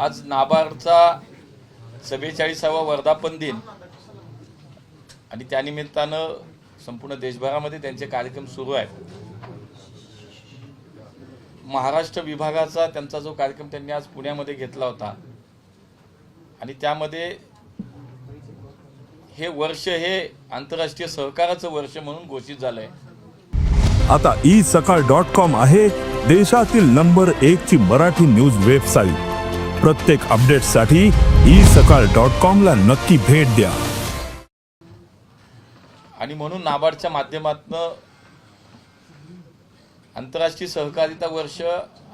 आज नाबार्डचा सव्वेचाळीसावा वर्धापन दिन. आणि त्यानिमित्तानं संपूर्ण देशभरामध्ये त्यांचे कार्यक्रम सुरू आहेत. महाराष्ट्र विभागाचा त्यांचा जो कार्यक्रम त्यांनी आज पुण्यामध्ये घेतला होता. आणि त्यामध्ये हे वर्ष हे आंतरराष्ट्रीय सहकाराचं वर्ष म्हणून घोषित झालंय. आता ई सकाळ डॉट कॉम आहे देशातील नंबर एक ची मराठी न्यूज वेबसाईट. प्रत्येक अपडेटसाठी ई सकाळ डॉट कॉमला नक्की भेट द्या. आणि म्हणून नाबार्डच्या माध्यमातून आंतरराष्ट्रीय सहकारिता वर्ष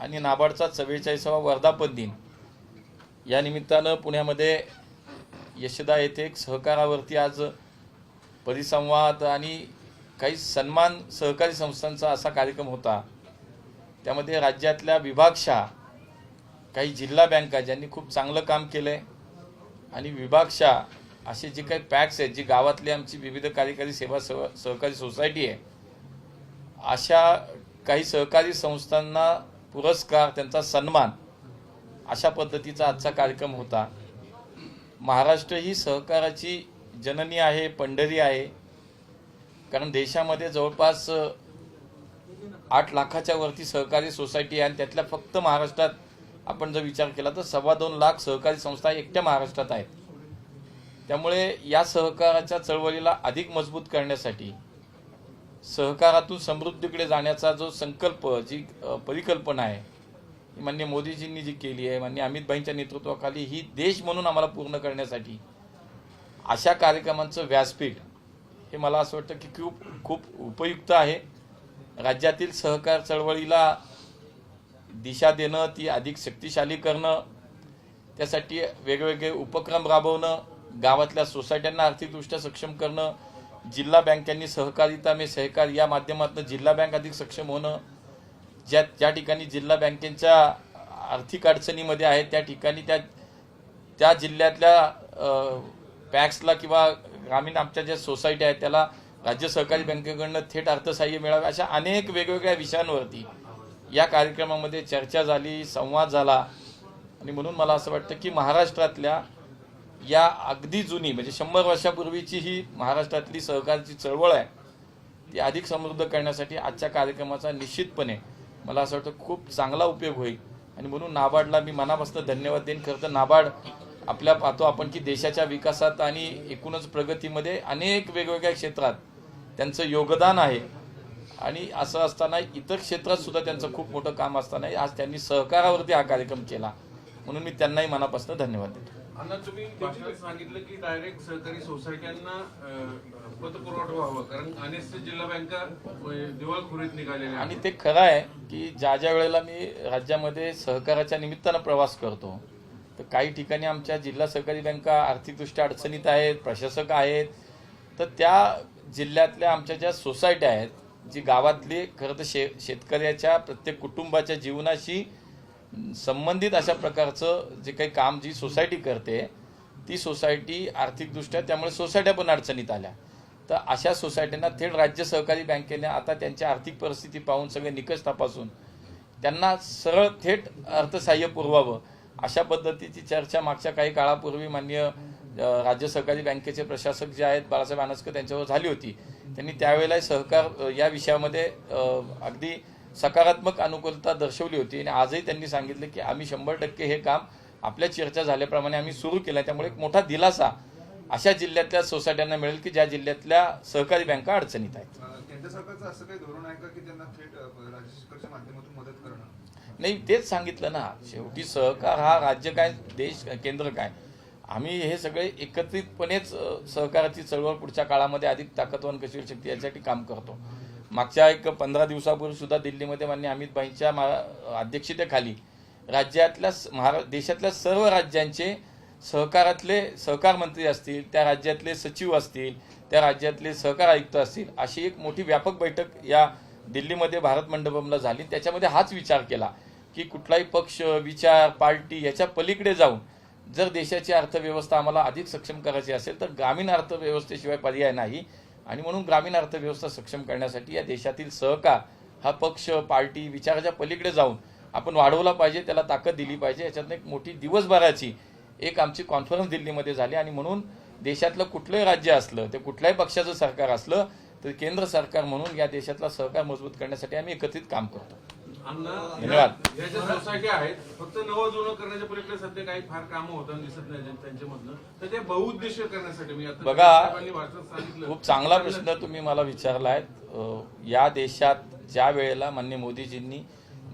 आणि नाबार्डचा चव्वेचाळीसावा वर्धापन दिन या निमित्तानं पुण्यामध्ये यशदा येथे एक सहकारावरती आज परिसंवाद आणि काही सन्मान सहकारी संस्थांचा असा कार्यक्रम होता. त्यामध्ये राज्यातल्या विभागशा काही जिल्हा बँका ज्यांनी खूप चांगलं काम केलं आहे आणि विभागशा असे जे काही पॅक्स आहेत जी गावातली आमची विविध कार्यकारी सेवा सह सहकारी सोसायटी आहे अशा काही सहकारी संस्थांना पुरस्कार त्यांचा सन्मान अशा पद्धतीचा आजचा कार्यक्रम होता. महाराष्ट्र ही सहकाराची जननी आहे पंढरी आहे. कारण देशामध्ये जवळपास आठ लाखाच्या वरती सहकारी सोसायटी आहे आणि त्यातल्या फक्त महाराष्ट्रात आपण जर विचार केला तर सव्वा दोन लाख सहकारी संस्था एकट्या महाराष्ट्रात आहेत. त्यामुळे या सहकाराच्या चळवळीला अधिक मजबूत करण्यासाठी सहकारातून समृद्धीकडे जाण्याचा जो संकल्प जी परिकल्पना आहे ही मान्य मोदीजींनी जी केली आहे मान्य अमितभाईंच्या नेतृत्वाखाली ही देश म्हणून आम्हाला पूर्ण करण्यासाठी अशा कार्यक्रमांचं व्यासपीठ हे मला असं वाटतं की खूप खूप उपयुक्त आहे. राज्यातील सहकार चळवळीला दिशा देणं ती अधिक शक्तिशाली करणं त्यासाठी वेगवेगळे उपक्रम राबवणं गावातल्या सोसायट्यांना आर्थिकदृष्ट्या सक्षम करणं जिल्हा बँकांनी सहकारिता मे सहकार या माध्यमातून जिल्हा बँक अधिक सक्षम होणं ज्या ज्या ठिकाणी जिल्हा बँकेच्या आर्थिक अडचणीमध्ये आहेत त्या ठिकाणी त्या त्या जिल्ह्यातल्या पॅक्सला किंवा ग्रामीण आमच्या ज्या सोसायटी आहेत त्याला राज्य सहकारी बँकेकडनं थेट अर्थसहाय्य मिळावे अशा अनेक वेगवेगळ्या विषयांवरती या कार्यक्रमामध्ये चर्चा झाली संवाद झाला. आणि म्हणून मला असं वाटतं की महाराष्ट्रातल्या या अगदी जुनी म्हणजे शंभर वर्षापूर्वीची ही महाराष्ट्रातली सहकारची चळवळ आहे ती अधिक समृद्ध करण्यासाठी आजच्या कार्यक्रमाचा निश्चितपणे मला असं वाटतं खूप चांगला उपयोग होईल. आणि म्हणून नाबार्डला मी मनापासून धन्यवाद देईन. खरं तर नाबार्ड आपल्या पाहतो आपण की देशाच्या विकासात आणि एकूणच प्रगतीमध्ये अनेक वेगवेगळ्या क्षेत्रात त्यांचं योगदान आहे. आणि असं असताना इतर क्षेत्रात सुद्धा त्यांचं खूप मोठं काम असताना आज त्यांनी सहकारावरती हा कार्यक्रम केला. म्हणून मी त्यांनाही मनापासून धन्यवाद देतो. अण्णा तुम्ही भाषणात सांगितलं की डायरेक्ट सहकारी सोसायट्यांना पतपुरवठा व्हावं. कारण अनेक जिल्हा बँका दिवाळखोरीत निघालेल्या आणि ते खरं आहे की ज्या ज्या वेळेला मी राज्यामध्ये सहकाराच्या निमित्तानं प्रवास करतो तर काही ठिकाणी आमच्या जिल्हा सहकारी बँका आर्थिकदृष्ट्या अडचणीत आहेत प्रशासक आहेत तर त्या जिल्ह्यातल्या आमच्या ज्या सोसायट्या आहेत जी गावातली खरं तर शे शेतकऱ्याच्या प्रत्येक कुटुंबाच्या जीवनाशी संबंधित अशा प्रकारचं जे काही काम जी सोसायटी करते ती सोसायटी आर्थिकदृष्ट्या त्यामुळे सोसायट्या पण अडचणीत आल्या. तर अशा सोसायट्यांना थेट राज्य सहकारी बँकेने आता त्यांची आर्थिक परिस्थिती पाहून सगळे निकष तपासून त्यांना सरळ थेट अर्थसहाय्य पुरवावं. अशा पद्धतीची चर्चा मागच्या काही काळापूर्वी मान्य राज्य सहकारी बँकेचे प्रशासक जे आहेत बाळासाहेब आनसकर त्यांच्यावर झाली होती. त्यांनी त्यावेळेला सहकार या विषयामध्ये अगदी सकारात्मक अनुकूलता दर्शवली होती. आणि आजही त्यांनी सांगितलं की आम्ही शंभर टक्के हे काम आपल्या चर्चा झाल्याप्रमाणे आम्ही सुरू केलं. त्यामुळे एक मोठा दिलासा अशा जिल्ह्यातल्या सोसायट्यांना मिळेल की ज्या जिल्ह्यातल्या सहकारी बँका अडचणीत आहेत. नाही तेच सांगितलं ना. शेवटी सहकार हा राज्य काय देश केंद्र काय? आम्ही हे सगळे एकत्रितपणेच सहकाराची चळवळ पुढच्या काळामध्ये अधिक ताकदवान कशी होऊ शकते यासाठी काम करतो. मागच्या एक पंधरा दिवसापूर्वी सुद्धा दिल्लीमध्ये मान्य अमित भाईंच्या मा- अध्यक्षतेखाली राज्यातल्या स- महारा देशातल्या सर्व राज्यांचे सहकारातले सहकार मंत्री असतील त्या राज्यातले सचिव असतील त्या राज्यातले सहकार आयुक्त असतील अशी एक मोठी व्यापक बैठक या दिल्लीमध्ये भारत मंडपमला झाली. त्याच्यामध्ये हाच विचार केला की कुठलाही पक्ष विचार पार्टी याच्या पलीकडे जाऊन जर देशाची अर्थव्यवस्था आम्हाला अधिक सक्षम करायची असेल तर ग्रामीण अर्थव्यवस्थेशिवाय पर्याय नाही. आणि म्हणून ग्रामीण अर्थव्यवस्था सक्षम करण्यासाठी या देशातील सहकार हा पक्ष पार्टी विचाराच्या पलीकडे जाऊन आपण वाढवला पाहिजे त्याला ताकद दिली पाहिजे. याच्यातनं एक मोठी दिवसभराची एक आमची कॉन्फरन्स दिल्लीमध्ये झाली. आणि म्हणून देशातलं कुठलंही राज्य असलं ते कुठल्याही पक्षाचं सरकार असलं तर केंद्र सरकार म्हणून या देशातला सहकार मजबूत करण्यासाठी आम्ही एकत्रित काम करतो. धन्यवाद. ज्या सोसायटी आहेत फक्त नवं जुनं करण्याच्या पलीकडे सध्या काही फार कामं होताना दिसत नाही त्यांच्यामधनं. तर ते बहुउद्देशीय करण्यासाठी मी आता बघा, साहेबांनी भाषणात सांगितलं. खूप चांगला प्रश्न तुम्ही मला विचारला आहे या देशात ज्या वेळेला मान्य मोदीजींनी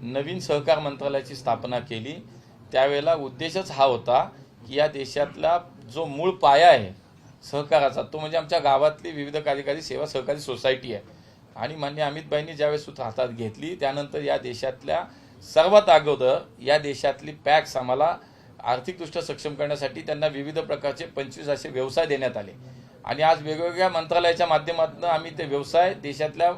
नवीन सहकार मंत्रालयाची स्थापना केली त्यावेळेला उद्देशच हा होता की या देशातला जो मूळ पाया आहे सहकाराचा तो म्हणजे आमच्या गावातली विविध कार्यकारी सेवा सहकारी सोसायटी आहे. आणि मान्य अमितबाईंनी ज्यावेळेस सूत्र हातात घेतली त्यानंतर या देशातल्या सर्वात अगोदर या देशातली पॅक्स आम्हाला आर्थिकदृष्ट्या सक्षम करण्यासाठी त्यांना विविध प्रकारचे पंचवीस असे व्यवसाय देण्यात आले. आणि आज वेगवेगळ्या मंत्रालयाच्या माध्यमातून आम्ही ते व्यवसाय देशातल्या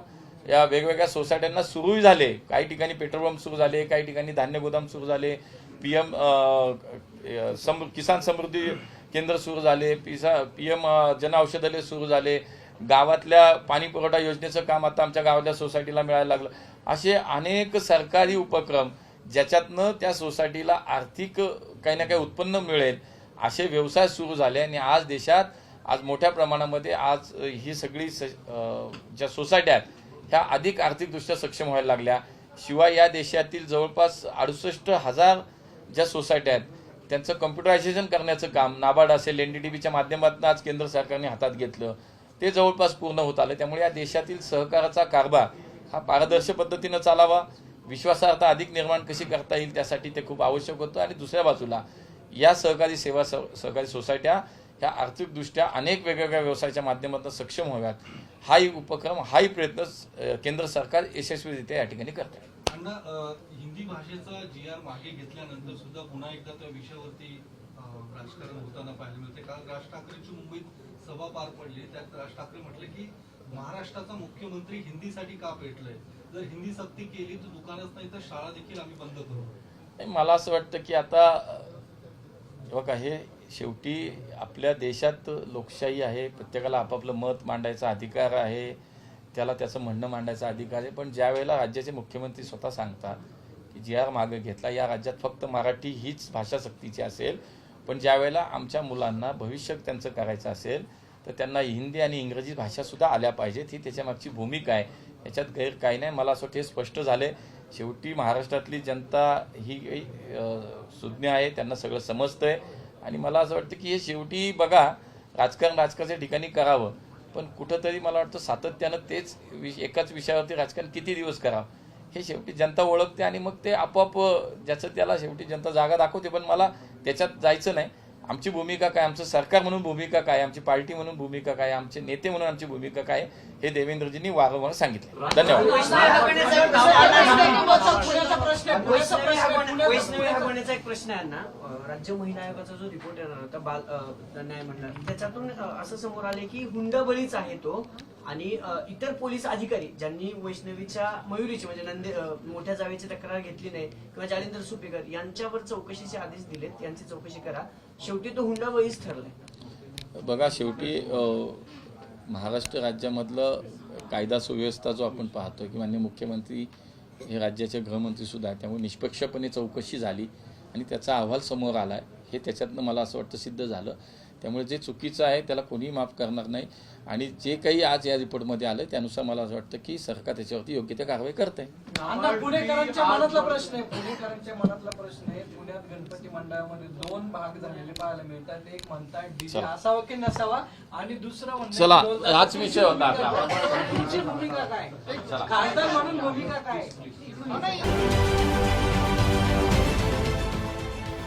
या वेगवेगळ्या सोसायट्यांना सुरूही झाले. काही ठिकाणी पेट्रोल पंप सुरू झाले काही ठिकाणी धान्य गोदाम सुरू झाले. पी एम किसान समृद्धी केंद्र सुरू झाले. पिसा पी एम जन औषधालय सुरू झाले. गावातल्या पाणी पुरवठा योजनेचं काम आता आमच्या गावातल्या सोसायटीला मिळायला लागलं. असे अनेक सरकारी उपक्रम ज्याच्यातनं त्या सोसायटीला आर्थिक काही ना काही उत्पन्न मिळेल असे व्यवसाय सुरू झाले आणि आज देशात आज मोठ्या प्रमाणामध्ये आज ही सगळी स ज्या सोसायट्या आहेत ह्या अधिक आर्थिकदृष्ट्या सक्षम व्हायला लागल्या. शिवाय या देशातील जवळपास अडुसष्ट हजार ज्या सोसायट्या आहेत त्यांचं कम्प्युटरायझेशन करण्याचं काम नाबार्ड असेल एन डी टी बीच्या माध्यमातून आज केंद्र सरकारने हातात घेतलं. ते जवळपास पूर्ण होत आलं. त्यामुळे या देशातील सहकाराचा कारभार हा पारदर्शक पद्धतीनं चालावा. विश्वासार्हता अधिक निर्माण कशी करता येईल त्यासाठी ते खूप आवश्यक होतं. आणि दुसऱ्या बाजूला या सहकारी सेवा सह- सहकारी सोसायट्या ह्या आर्थिकदृष्ट्या अनेक वेगवेगळ्या व्यवसायाच्या माध्यमातून सक्षम व्हाव्यात. हाही उपक्रम हाही प्रयत्न केंद्र सरकार यशस्वीरित्या या ठिकाणी करत आहे. हिंदी भाषेचा जी आर मागे घेतल्यानंतर सुद्धा पुन्हा एकदा त्या विषयावरती राजकारण होताना पाहायला मिळते. काल राज ठाकरेंची मुंबईत सभा पार पडली. त्यात राज ठाकरे म्हटले की महाराष्ट्राचा मुख्यमंत्री हिंदीसाठी का पेटलंय? जर हिंदी सक्ती केली तर दुकानच नाही तर शाळा देखील आम्ही बंद करू. मला असं वाटतं की आता बघा हे शेवटी आपल्या देशात लोकशाही आहे प्रत्येकाला आपापलं मत मांडायचा अधिकार आहे त्याला त्याचं म्हणणं मांडायचा अधिकार आहे पण ज्या वेळेला राज्याचे मुख्यमंत्री स्वतः सांगतात की जी आर मागं घेतला या राज्यात फक्त मराठी हीच भाषा सक्तीची असेल पण ज्या वेळेला आमच्या मुलांना भविष्य त्यांचं करायचं असेल तर त्यांना हिंदी आणि इंग्रजी भाषासुद्धा आल्या पाहिजेत. ही त्याच्यामागची भूमिका आहे. याच्यात गैर काही नाही. मला असं वाटतं हे स्पष्ट झाले शेवटी महाराष्ट्रातली जनता ही सुज्ञ आहे. त्यांना सगळं समजतंय. आणि मला असं वाटतं की हे शेवटी बघा राजकारण राजकारणाच्या ठिकाणी करावं. पण कुठंतरी मला वाटतं सातत्यानं तेच विष एकाच विषयावरती राजकारण किती दिवस करावं? हे शेवटी जनता ओळखते आणि मग ते आपोआप ज्याचं त्याला शेवटी जनता जागा दाखवते पण मला त्याच्यात जायचं नाही. आमची भूमिका काय आमचं सरकार म्हणून भूमिका काय आमची पार्टी म्हणून भूमिका काय आमचे नेते म्हणून आमची भूमिका काय हे देवेंद्रजींनी वारंवार सांगितलं. धन्यवाद. एक प्रश्न आहे ना. राज्य महिला आयोगाचा जो रिपोर्ट येणार होता बाल न्याय मंडळ त्याच्यातून असं समोर आले की हुंडाबळीच आहे तो आणि इतर पोलीस अधिकारी ज्यांनी वैष्णवीच्या मयुरीची म्हणजे नंदे मोठ्या जावेची तक्रार घेतली नाही किंवा जालिंदर सुपेकर यांच्यावर चौकशीचे आदेश दिलेत यांची चौकशी करा. शेवटी तो हुंडाबळीच ठरलाय. बघा शेवटी महाराष्ट्र राज्यामधलं कायदा सुव्यवस्था जो आपण पाहतो की मान्य मुख्यमंत्री हे राज्याचे गृहमंत्री सुद्धा आहेत त्यामुळे निष्पक्षपणे चौकशी झाली आणि त्याचा अहवाल समोर आला आहे हे त्याच्यातनं मला असं वाटतं सिद्ध झालं. त्यामुळे जे चुकीचं आहे त्याला कोणीही माफ करणार नाही. आणि जे काही आज या रिपोर्टमध्ये आलं त्यानुसार मला असं वाटतं की सरकार त्याच्यावरती योग्य त्या कारवाई करत पुणेकरांच्या मनातला प्रश्न आहे पुणेकरांच्या मनातला प्रश्न आहे पुण्यात गणपती मंडळामध्ये दोन भाग झालेले पाहायला मिळतात. एक म्हणतात डीजे चला. असावा की नसावा? आणि दुसरं चला, हाच विषय होता. तुमची भूमिका काय? खासदार म्हणून भूमिका काय?